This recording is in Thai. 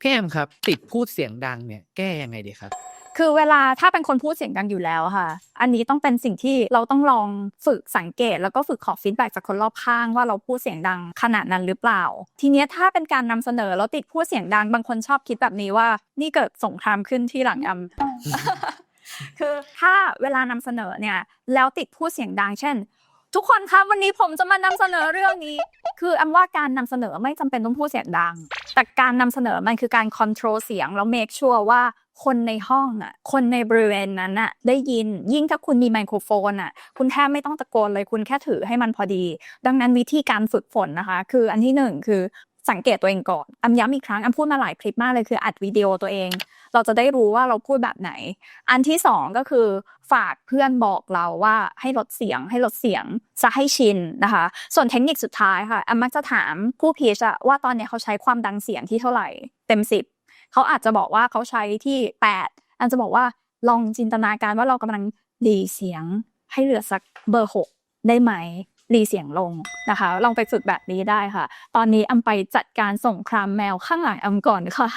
พี่แอมครับ ติดพูดเสียงดังเนี่ยแก้ยังไงดีครับ คือเวลาถ้าเป็นคนพูดเสียงดังอยู่แล้วค่ะ อันนี้ต้องเป็นสิ่งที่เราต้องลองฝึกสังเกต แล้วก็ฝึกขอฟีดแบ็กจากคนรอบข้างว่าเราพูดเสียงดังขนาดนั้นหรือเปล่า ทีเนี้ยถ้าเป็นการนำเสนอแล้วติดพูดเสียงดังบางคนชอบคิดแบบนี้ว่า นี่เกิดสงครามขึ้นที่หลังอำคือถ้าเวลานำเสนอเนี่ยแล้วติดพูดเสียงดัง เช่น ทุกคนคะวันนี้ผมจะมานำเสนอเรื่องนี้ คืออมว่าการนำเสนอไม่จำเป็นต้องพูดเสียงดัง แต่การนำเสนอมันคือการคอนโทรลเสียงแล้วเมคชัวร์ว่าคนในห้องอะ คนในบริเวณนั้นอะ ได้ยิน ยิ่งถ้าคุณมีไมโครโฟนอะ คุณแทบไม่ต้องตะโกนเลย คุณแค่ถือให้มันพอดี ดังนั้นวิธีการฝึกฝนนะคะ คืออันที่หนึ่งคือ สังเกตตัวเองก่อนอำย้ำอีกครั้งอำพูดมาหลายคลิปมากเลยคืออัดวิดีโอตัวเอง เราจะได้รู้ว่าเราพูดแบบไหน อันที่สองก็คือฝากเพื่อนบอกเราว่าให้ลดเสียง ให้ลดเสียงจะให้ชินนะคะ ส่วนเทคนิคสุดท้ายค่ะแอมมักจะถามผู้พีชว่าตอนนี้เขาใช้ความดังเสียงที่เท่าไหร่เต็มสิบเขาอาจจะบอกว่าเขาใช้ที่แปดอันจะบอกว่าลองจินตนาการว่าเรากำลังดีเสียงให้เหลือสักเบอร์หกได้ไหม รีเสียงลงนะคะ ลองไปฝึกแบบนี้ได้ค่ะ ตอนนี้อำไปจัดการส่งครามแมวข้างหลังอำก่อนค่ะ